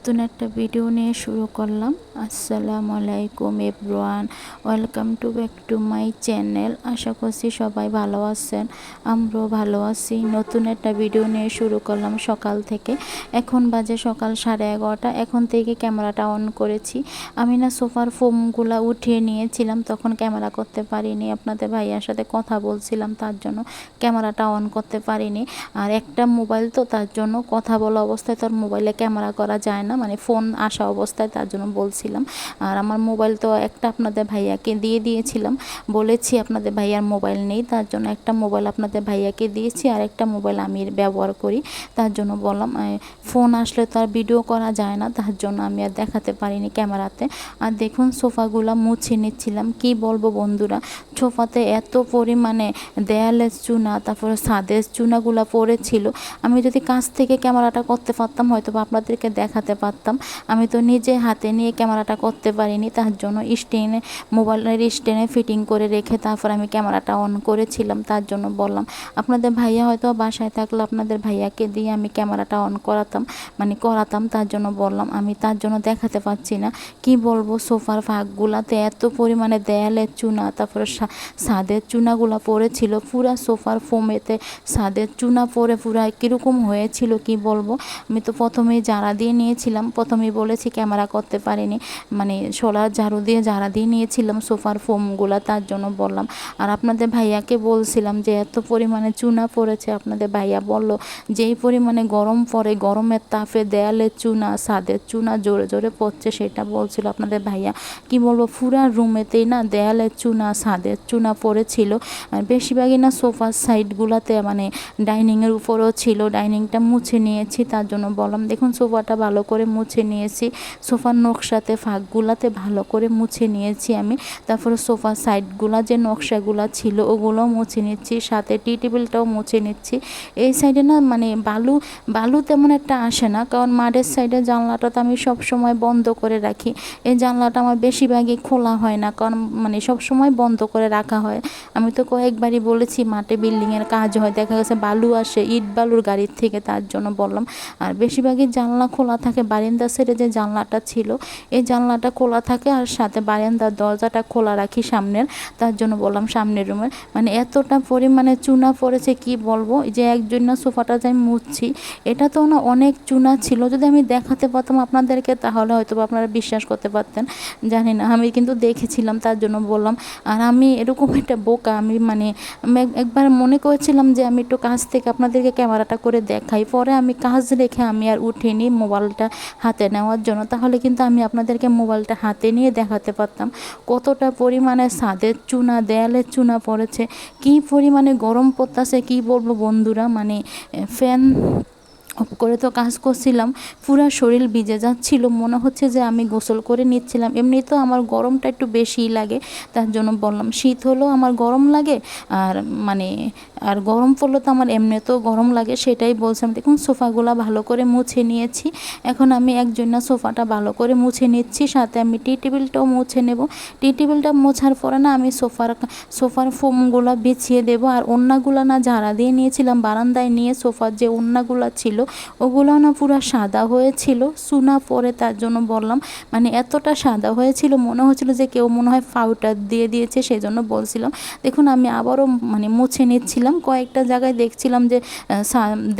নতুন একটা ভিডিও নিয়ে শুরু করলাম। আসসালামু আলাইকুম, everyone. Welcome to back to my channel. আশা করছি সবাই ভালো আছেন। আমরাও ভালো আছি। নতুন একটা ভিডিও নিয়ে শুরু করলাম সকাল থেকে। এখন বাজে সকাল সাড়ে এগারোটা। এখন থেকে ক্যামেরাটা অন করেছি। আমি না সোফার ফোমগুলো উঠিয়ে নিয়েছিলাম, তখন ক্যামেরা করতে পারিনি। আপনাদের ভাইয়ার সাথে কথা বলছিলাম, তার জন্য ক্যামেরাটা অন করতে পারিনি। আর একটা মোবাইল তো, তার জন্য কথা বলা অবস্থায় তোর মোবাইলে ক্যামেরা করা যায় না। মানে ফোন আসা অবস্থায় তার জন্য বলছিলাম। আর আমার মোবাইল তো একটা আপনাদের ভাইয়াকে দিয়ে দিয়েছিলাম। বলেছি আপনাদের ভাইয়ার মোবাইল নেই, তার জন্য একটা মোবাইল আপনাদের ভাইয়াকে দিয়েছি, আর একটা মোবাইল আমি ব্যবহার করি। তার জন্য বললাম ফোন আসলে তো আর ভিডিও করা যায় না, তার জন্য আমি আর দেখাতে পারিনি ক্যামেরাতে। আর দেখুন, সোফাগুলো মুছে নিচ্ছিলাম। কি বলব বন্ধুরা, সোফাতে এত পরিমাণে দেয়ালের চুনা, তারপরে ছাদের চুনাগুলো পড়েছিল। আমি যদি কাছ থেকে ক্যামেরাটা করতে পারতাম হয়তো আপনাদেরকে দেখাতে পারতাম। আমি তো নিজে হাতে নিয়ে ক্যামেরাটা করতে পারিনি, তার জন্য স্টেনে মোবাইলের স্টেনে ফিটিং করে রেখে তারপর আমি ক্যামেরাটা অন করেছিলাম, তার জন্য বললাম, আপনাদের ভাইয়া হয়তো বাসায় থাকলে আপনাদের ভাইয়াকে দিয়ে আমি ক্যামেরাটা অন করাতাম। মানে করাতাম, তার জন্য বললাম, আমি তার জন্য দেখাতে পাচ্ছি না। কি বলব, সোফার ফাঁকগুলাতে এত পরিমাণে দেয়ালের চুনা, তারপরে ছাদের চুনাগুলো পড়েছিল, পুরা সোফার ফোমেতে ছাদের চুনা পরে পুরা কীরকম হয়েছিল, কি বলব? আমি তো প্রথমে জারা দিয়ে নিয়েছিলাম। প্রথমেই বলেছি ক্যামেরা করতে পারিনি। মানে সোলার ঝাড়ু দিয়ে ঝাড়া দিয়ে নিয়েছিলাম সোফার ফোমগুলো, তার জন্য বললাম। আর আপনাদের ভাইয়াকে বলছিলাম যে, এত পরিমাণে চুনা পড়েছে। আপনাদের ভাইয়া বলল, যেই পরিমাণে গরম পড়ে, গরমের তাপে দেয়ালের চুনা ছাদের চুনা জোরে জোরে পড়ছে, সেটা বলছিল আপনাদের ভাইয়া। কি বলব, পুরা রুমেতেই না দেয়ালের চুনা ছাদের চুনা পড়েছিল। বেশিরভাগই না সোফার সাইডগুলোতে মানে ডাইনিংয়ের উপরও ছিল। ডাইনিংটা মুছে নিয়েছি, তার জন্য বললাম, দেখুন, সোফাটা ভালো করে মুছে নিয়েছি। সোফার নকশাতে, ফাঁকগুলাতে ভালো করে মুছে নিয়েছি আমি। তারপরে সোফার সাইডগুলা যে নকশাগুলা ছিল, ওগুলো মুছে নিচ্ছি। সাথে টি টেবিলটাও মুছে নিচ্ছি। এই সাইডে না মানে বালু বালু তেমন একটা আসে না। কারণ মাঠের সাইডে জানলাটা তো আমি সব সময় বন্ধ করে রাখি। এই জানলাটা আমার বেশিরভাগই খোলা হয় না। কারণ মানে সব সময় বন্ধ করে রাখা হয়। আমি তো কয়েকবারই বলেছি, মাঠে বিল্ডিংয়ের কাজ হয়। দেখা গেছে বালু আসে, ইট বালুর গাড়ির থেকে, তার জন্য বললাম। আর বেশিরভাগই জানলা খোলা থাকে বারিন্দা সাইডে যে জানলাটা ছিল, এই জানলাটা খোলা থাকে আর সাথে বারান্দার দরজাটা খোলা রাখি সামনের, তার জন্য বললাম সামনের রুমের মানে এতটা পরিমাণে চুনা পড়েছে, কি বলব? যে একজন না সোফাটা যে আমি মুছছি, এটা তো না অনেক চুনা ছিল। যদি আমি দেখাতে পারতাম আপনাদেরকে, তাহলে হয়তো আপনারা বিশ্বাস করতে পারতেন। জানি না, আমি কিন্তু দেখেছিলাম, তার জন্য বললাম। আর আমি এরকম একটা বোকা, আমি মানে একবার মনে করেছিলাম যে আমি একটু কাছ থেকে আপনাদেরকে ক্যামেরাটা করে দেখাই। পরে আমি কাজ রেখে আমি আর উঠিনি, মোবাইলটা হাতে নেওয়ার জন্য, তাহলে কিন্তু আমি আপনাদেরকে মোবাইলটা হাতে নিয়ে দেখাতে পারতাম কতটা পরিমাণে ছাদের চুনা, দেয়ালের চুনা পড়েছে, কি পরিমাণে গরম পড়তেছে, কি বলব বন্ধুরা মানে ফ্যান করে তো কাজ করছিলাম, পুরো শরীর ভিজে যাচ্ছিল, মনে হচ্ছে যে আমি গোসল করে নিচ্ছিলাম। এমনিতেও আমার গরমটা একটু বেশিই লাগে, তার জন্য বললাম, শীত হলেও আমার গরম লাগে, আর মানে আর গরম পড়লে তো আমার এমনিতেও গরম লাগে, সেটাই বলছিলাম দেখুন সোফাগুলো ভালো করে মুছে নিয়েছি, এখন আমি একজন না সোফাটা ভালো করে মুছে নিচ্ছি, সাথে আমি টি টেবিলটাও মুছে নেব। টি টেবিলটা মোছার পরে না আমি সোফার সোফার ফোমগুলো বিছিয়ে দেবো, আর অন্যগুলো না ঝাড়া দিয়ে নিয়েছিলাম, বারান্দায় নিয়ে সোফার যে অন্যগুলো ছিল ওগুলো না পুরো সাদা হয়েছিল। চুনা পরে তার জন্য বললাম মানে এতটা সাদা হয়েছিল, মনে হচ্ছিল যে কেউ মনে হয় পাউডার দিয়ে দিয়েছে সেই জন্য বলছিলাম। দেখুন, আমি আবারও মানে মুছে নিচ্ছিলাম। কয়েকটা জায়গায় দেখছিলাম যে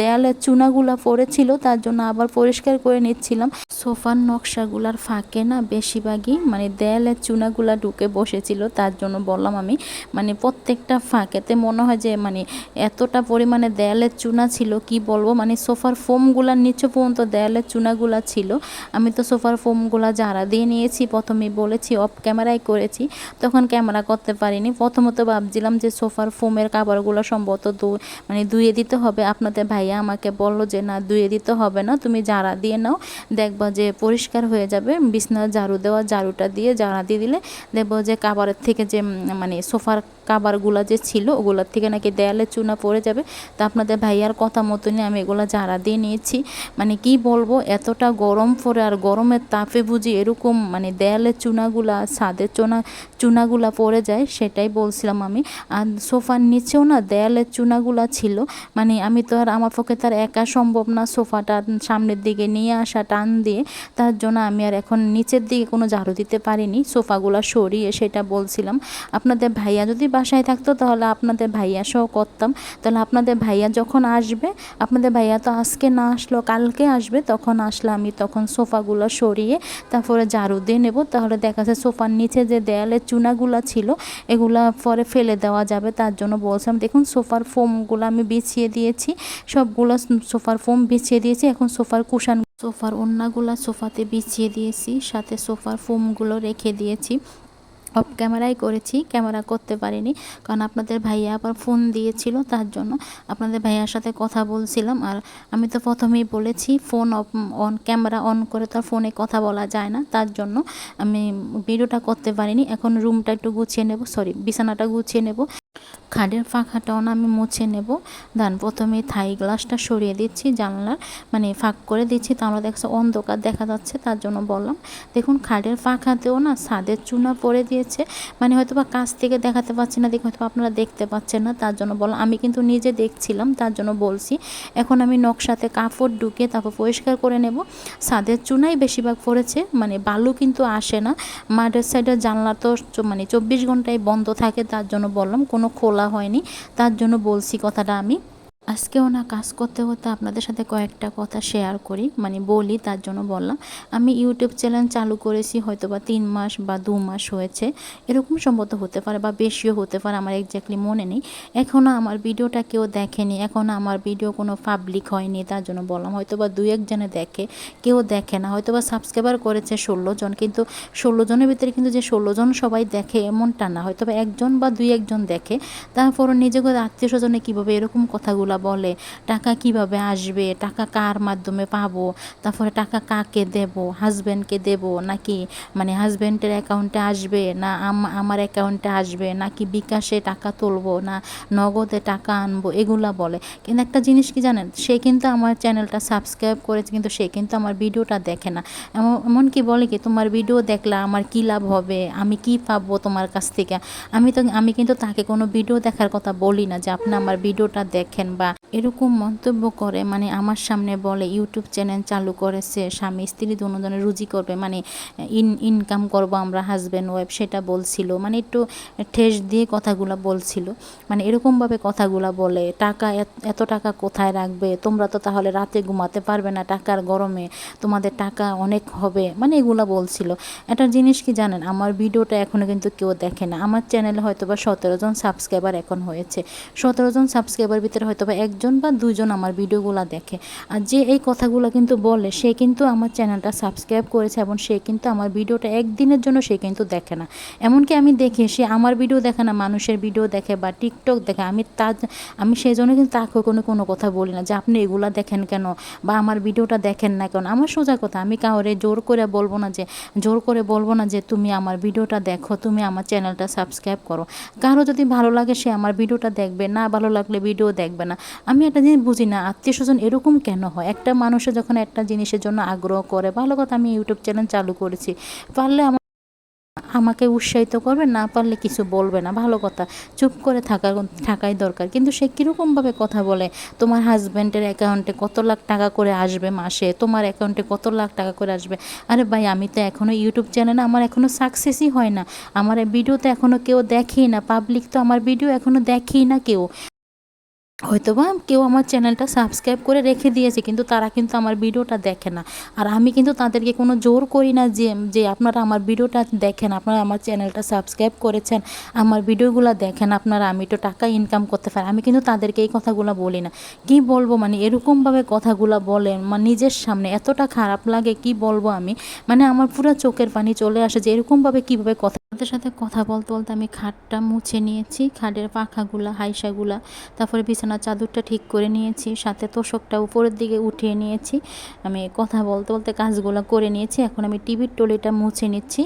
দেয়ালের চুনাগুলো পড়েছিল, তার জন্য আবার পরিষ্কার করে নিচ্ছিলাম। সোফার নকশাগুলার ফাঁকে না বেশিরভাগই মানে দেয়ালের চুনাগুলা ঢুকে বসেছিল, তার জন্য বললাম আমি। মানে প্রত্যেকটা ফাঁকেতে মনে হয় যে মানে এতটা পরিমাণে দেয়ালের চুনা ছিল, কি বলব? মানে সোফার ফোমগুলার নিচে পর্যন্ত দেয়ালের চুনাগুলা ছিল। আমি তো সোফার ফোমগুলা যারা দিয়ে নিয়েছি, প্রথমে বলেছি, অফ ক্যামেরায় করেছি। তখন ক্যামেরা করতে পারিনি। প্রথমত ভাবছিলাম যে সোফার ফোমের কাবারগুলো সম্ভবত দু মানে ধুয়ে দিতে হবে। আপনাদের ভাইয়া আমাকে বলল যে, না, ধুয়ে দিতে হবে না, তুমি জারা দিয়ে নাও। দেখবা যে পরিষ্কার হয়ে যাবে। বিছনা ঝাড়ু দেওয়া, ঝাড়ুটা দিয়ে জারা দিয়ে দিলে দেখব যে কাবারের থেকে যে মানে সোফার কাবারগুলো যে ছিল, ওগুলোর থেকে নাকি দেয়ালে চুনা পড়ে যাবে। তা আপনাদের ভাইয়ার কথা মতনই আমি এগুলো জারা দিয়ে নিয়েছি। মানে কি বলব, এতটা গরম পরে আর গরমের তাপে বুঝি এরকম মানে দেয়ালের চুনাগুলা ছাদের চুনা, চুনাগুলা পড়ে যায়, সেটাই বলছিলাম আমি। আর সোফার নিচেও না দেয়ালের চুনাগুলা ছিল। মানে আমি তো আর আমার পক্ষে তার একা সম্ভব না সোফাটা সামনের দিকে নিয়ে আসা টান দিয়ে। তার জন্য আমি আর এখন নিচের দিকে কোনো ঝাড়ু দিতে পারিনি, সোফাগুলো সরিয়ে সেটা বলছিলাম। আপনাদের ভাইয়া যদি বাসায় থাকতো তাহলে আপনাদের ভাইয়া সহ করতাম। তাহলে আপনাদের ভাইয়া যখন আসবে, আপনাদের ভাইয়া তো আজকে না আসলো, কালকে আসবে, তখন আসলে আমি তখন সোফাগুলো সরিয়ে তারপরে ঝাড়ু দিয়ে নেব। তাহলে দেখা যাচ্ছে সোফার নিচে যে দেয়ালের চুনাগুলো ছিল, এগুলা পরে ফেলে দেওয়া যাবে। তার জন্য বলছিলাম, দেখুন, সোফার ফোমগুলো আমি বিছিয়ে দিয়েছি। সবগুলো সোফার ফোম বিছিয়ে দিয়েছি। এখন সোফার কুশান, সোফার ওন্নাগুলো সোফাতে বিছিয়ে দিয়েছি। সাথে সোফার ফোমগুলো রেখে দিয়েছি। অফ ক্যামেরাই করেছি, ক্যামেরা করতে পারিনি। কারণ আপনাদের ভাইয়া আবার ফোন দিয়েছিল তার জন্য। আপনাদের ভাইয়ার সাথে কথা বলছিলাম আর আমি তো প্রথমেই বলেছি, phone off, on, camera on করে তো ফোনে কথা বলা যায় না। তার জন্য আমি ভিডিওটা করতে পারিনি। এখন রুমটা একটু গুছিয়ে নেব, সরি, বিছানাটা গুছিয়ে নেব। খাটের ফাঁকাটাও আমি মুছে নেব। দেন, প্রথমে থাই গ্লাসটা সরিয়ে দিচ্ছি, জানলার মানে ফাঁক করে দিচ্ছি, তো দেখছি অন্ধকার দেখা যাচ্ছে, তার জন্য বললাম। দেখুন, খাটের ফাঁকাতেও না ছাদের চুনা পড়ে দিয়েছে মানে হয়তো বা কাছ থেকে দেখাতে পাচ্ছি না দেখে হয়তো আপনারা দেখতে পাচ্ছেন না, তার জন্য বললাম। আমি কিন্তু নিজে দেখছিলাম, তার জন্য বলছি। এখন আমি নকশাতে কাপড় ঢুকে তারপর পরিষ্কার করে নেব। ছাদের চুনাই বেশিরভাগ পড়েছে মানে বালু কিন্তু আসে না। মাঠের সাইডের জানলা তো মানে চব্বিশ ঘন্টায় বন্ধ থাকে, তার জন্য বললাম। কোনো খোলা হয়নি। তার জন্য বলছি কথাটা আমি। আজকেও না কাজ করতে করতে আপনাদের সাথে কয়েকটা কথা শেয়ার করি মানে বলি, তার জন্য বললাম। আমি ইউটিউব চ্যানেল চালু করেছি হয়তো বা তিন মাস বা দু মাস হয়েছে। এরকম সম্ভবত হতে পারে বা বেশিও হতে পারে, আমার এক্স্যাক্টলি মনে নেই। এখনও আমার ভিডিওটা কেউ দেখেনি, এখনও আমার ভিডিও কোনো পাবলিক হয়নি, তার জন্য বললাম। হয়তো বা দু একজনে দেখে, কেউ দেখে না। হয়তো বা সাবস্ক্রাইবার করেছে ষোলো জন, কিন্তু ষোলো জনের ভিতরে কিন্তু যে ষোলো জন সবাই দেখে এমনটা না। হয়তো বা একজন বা দুই একজন দেখে, তারপরও নিজেকে আত্মীয় স্বজনে কীভাবে এরকম কথাগুলো বলে, টাকা কীভাবে আসবে? টাকা কার মাধ্যমে পাবো? তারপরে টাকা কাকে দেব? হাজব্যান্ডকে দেব নাকি মানে হাজব্যান্ডের অ্যাকাউন্টে আসবে না আম- আমার অ্যাকাউন্টে আসবে নাকি বিকাশে টাকা তুলবো না নগদে টাকা আনব? এগুলা বলে। কিন্তু একটা জিনিস কি জানেন? সে কিন্তু আমার চ্যানেলটা সাবস্ক্রাইব করেছে, কিন্তু সে কিন্তু আমার ভিডিওটা দেখে না। এমন এমনকি বলে কি, তোমার ভিডিও দেখলে আমার কী লাভ হবে? আমি কি পাবো তোমার কাছ থেকে? আমি তো, আমি কিন্তু তাকে কোনো ভিডিও দেখার কথা বলি না যে আপনি আমার ভিডিওটা দেখেন বা এরকম মন্তব্য করে মানে আমার সামনে বলে, ইউটিউব চ্যানেল চালু করেছে, স্বামী স্ত্রী দুজনে রুজি করবে মানে ইন ইনকাম করব আমরা হাজব্যান্ড ওয়াইফ সেটা বলছিল। মানে একটু ঠেস দিয়ে কথাগুলো বলছিল। মানে এরকমভাবে কথাগুলো বলে, টাকা এত- টাকা কোথায় রাখবে? তোমরা তো তাহলে রাতে ঘুমাতে পারবে না, টাকার গরমে। তোমাদের টাকা অনেক হবে। মানে এগুলো বলছিল। একটা জিনিস কি জানেন, আমার ভিডিওটা এখনও কিন্তু কেউ দেখে না। আমার চ্যানেলে হয়তো বা সতেরো জন সাবস্ক্রাইবার এখন হয়েছে। সতেরো জন সাবস্ক্রাইবার ভিতরে হয়তো বা একজন বা দুজন আমার ভিডিওগুলো দেখে। আর যে এই কথাগুলো কিন্তু বলে, সে কিন্তু আমার চ্যানেলটা সাবস্ক্রাইব করেছে এবং সে কিন্তু আমার ভিডিওটা একদিনের জন্য সে কিন্তু দেখে না। এমনকি আমি দেখি, সে আমার ভিডিও দেখে না, মানুষের ভিডিও দেখে বা টিকটক দেখে। আমি তার, আমি সেই জন্য কিন্তু তাকে কোনো কোনো কথা বলি না যে, আপনি এগুলা দেখেন কেন? বা আমার ভিডিওটা দেখেন না কেন? আমার সোজা কথা, আমি কাউরে জোর করে বলব না যে, জোর করে বলব না যে, তুমি আমার ভিডিওটা দেখো, তুমি আমার চ্যানেলটা সাবস্ক্রাইব করো। কারও যদি ভালো লাগে, সে আমার ভিডিওটা দেখবে, না ভালো লাগলে ভিডিও দেখবে না। আমি একটা জিনিস বুঝি না, আত্মীয় স্বজন এরকম কেন হয়? একটা মানুষের যখন একটা জিনিসের জন্য আগ্রহ করে, ভালো কথা, আমি ইউটিউব চ্যানেল চালু করেছি, পারলে আমার আমাকে উৎসাহিত করবে, না পারলে কিছু বলবে না, ভালো কথা, চুপ করে থাকা, থাকাই দরকার। কিন্তু সে কীরকমভাবে কথা বলে, তোমার হাজব্যান্ডের অ্যাকাউন্টে কত লাখ টাকা করে আসবে মাসে, তোমার অ্যাকাউন্টে কত লাখ টাকা করে আসবে? আরে ভাই, আমি তো এখনও ইউটিউব চ্যানেলে আমার এখনও সাকসেসই হয় না। আমার ভিডিও তো এখনও কেউ দেখেই না পাবলিক তো আমার ভিডিও এখনও দেখেই না কেউ। হয়তো বা কেউ আমার চ্যানেলটা সাবস্ক্রাইব করে রেখে দিয়েছে, কিন্তু তারা কিন্তু আমার ভিডিওটা দেখে না। আর আমি কিন্তু তাদেরকে কোনো জোর করি না যে যে আপনারা আমার ভিডিওটা দেখেন, আপনারা আমার চ্যানেলটা সাবস্ক্রাইব করেছেন, আমার ভিডিওগুলো দেখেন, আপনারা আমি তো টাকা ইনকাম করতে পারি। আমি কিন্তু তাদেরকে এই কথাগুলো বলি না। কি বলব মানে এরকমভাবে কথাগুলো বলেন মানে নিজের সামনে এতটা খারাপ লাগে, কি বলব আমি? মানে আমার পুরো চোখের পানি চলে আসে যে এরকমভাবে কীভাবে কথা সাথে সাথে কথা বলতে বলতে আমি খাটটা মুছে নিয়েছি, খাটের পাখাগুলা, হাইসাগুলা, তারপরে বিছানার চাদরটা ঠিক করে নিয়েছি, সাথে তোষকটা উপরের দিকে উঠিয়ে নিয়েছি, আমি কথা বলতে বলতে কাজগুলো করে নিয়েছি, এখন আমি টিভির টলিটা মুছে নিচ্ছি।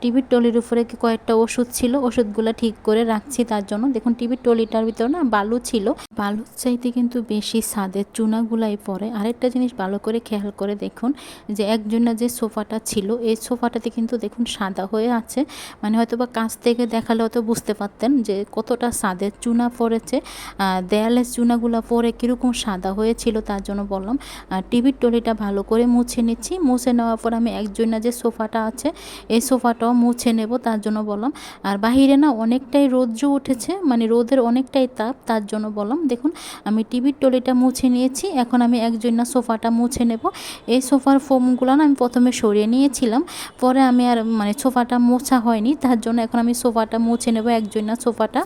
টিভির টলির উপরে কয়েকটা ওষুধ ছিল, ওষুধগুলো ঠিক করে রাখছি তার জন্য। দেখুন, টিভির টলিটার ভিতরে না বালু ছিল। বালুর চাইতে কিন্তু বেশি স্বাদের চুনাগুলাই পরে। আরেকটা জিনিস ভালো করে খেয়াল করে দেখুন, যে একজনের যে সোফাটা ছিল, এই সোফাটাতে কিন্তু দেখুন সাদা হয়ে আছে। মানে হয়তো বা কাছ থেকে দেখালে হয়তো বুঝতে পারতেন যে কতটা স্বাদের চুনা পড়েছে দেয়ালের চুনাগুলো পরে কীরকম সাদা হয়েছিল তার জন্য বললাম। টিভির টলিটা ভালো করে মুছে নিচ্ছি, মুছে নেওয়ার পর আমি একজনের যে সোফাটা আছে, এই সোফাটাও মুছে নেব তার জন্য বললাম। আর বাহিরে না অনেকটাই রৌদ্র উঠেছে মানে রোদের অনেকটাই তাপ তার জন্য বললাম। দেখুন, আমি টিভির টলিটা মুছে নিয়েছি, এখন আমি একজনের সোফাটা মুছে নেব। এই সোফার ফোমগুলো না আমি প্রথমে সরিয়ে নিয়েছিলাম, পরে আমি আর মানে সোফাটা মোছা হয়নি তার জন্য এখন আমি সোফাটা মুছে নেব না সোফাটা।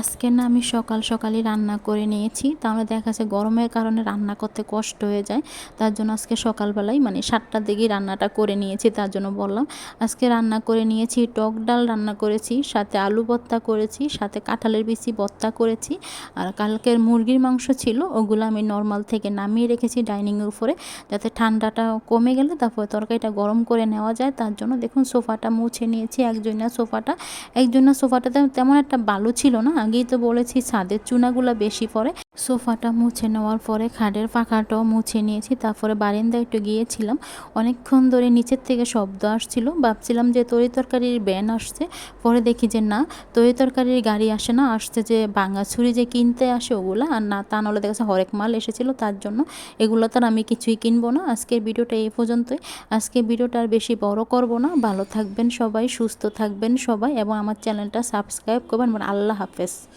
আজকে না আমি সকাল সকালই রান্না করে নিয়েছি। তাহলে দেখা যাচ্ছে গরমের কারণে রান্না করতে কষ্ট হয়ে যায়। তার জন্য আজকে সকালবেলায় মানে সাতটার দিকেই রান্নাটা করে নিয়েছি, তার জন্য বললাম। আজকে রান্না করে নিয়েছি, টক ডাল রান্না করেছি, সাথে আলু ভর্তা করেছি, সাথে কাঁঠালের বিচি ভর্তা করেছি। আর কালকের মুরগির মাংস ছিল, ওগুলো আমি নর্মাল থেকে নামিয়ে রেখেছি ডাইনিংয়ের উপরে, যাতে ঠান্ডাটা কমে গেলে তারপরে তরকারিটা গরম করে নেওয়া যায়। তার জন্য দেখুন, সোফাটা মুছে নিয়েছি, একজনের সোফাটা। একজনের সোফাটাতে তেমন একটা বালু ছিল না আগেই তো বলেছি, ছাদের চুনাগুলো বেশি পড়ে সোফাটা মুছে নেওয়ার পরে খাটের পাখাটাও মুছে নিয়েছি, তারপরে বারিন্দায় একটু গিয়েছিলাম। অনেকক্ষণ ধরে নিচের থেকে শব্দ আসছিল, ভাবছিলাম যে তরি তরকারির ব্যান আসছে। পরে দেখি যে না, তরি তরকারির গাড়ি আসে না, আসছে যে বাঙা ছুরি যে কিনতে আসে ওগুলো, আর না, তা নাহলে দেখা হরেক মাল এসেছিল তার জন্য। এগুলো তার আমি কিছুই কিনবো না, আজকের ভিডিওটা এই পর্যন্তই। আজকে ভিডিওটা আর বেশি বড় করব না, ভালো থাকবেন সবাই, সুস্থ থাকবেন সবাই, এবং আমার চ্যানেলটা সাবস্ক্রাইব করবেন আল্লাহ হাফেজ। this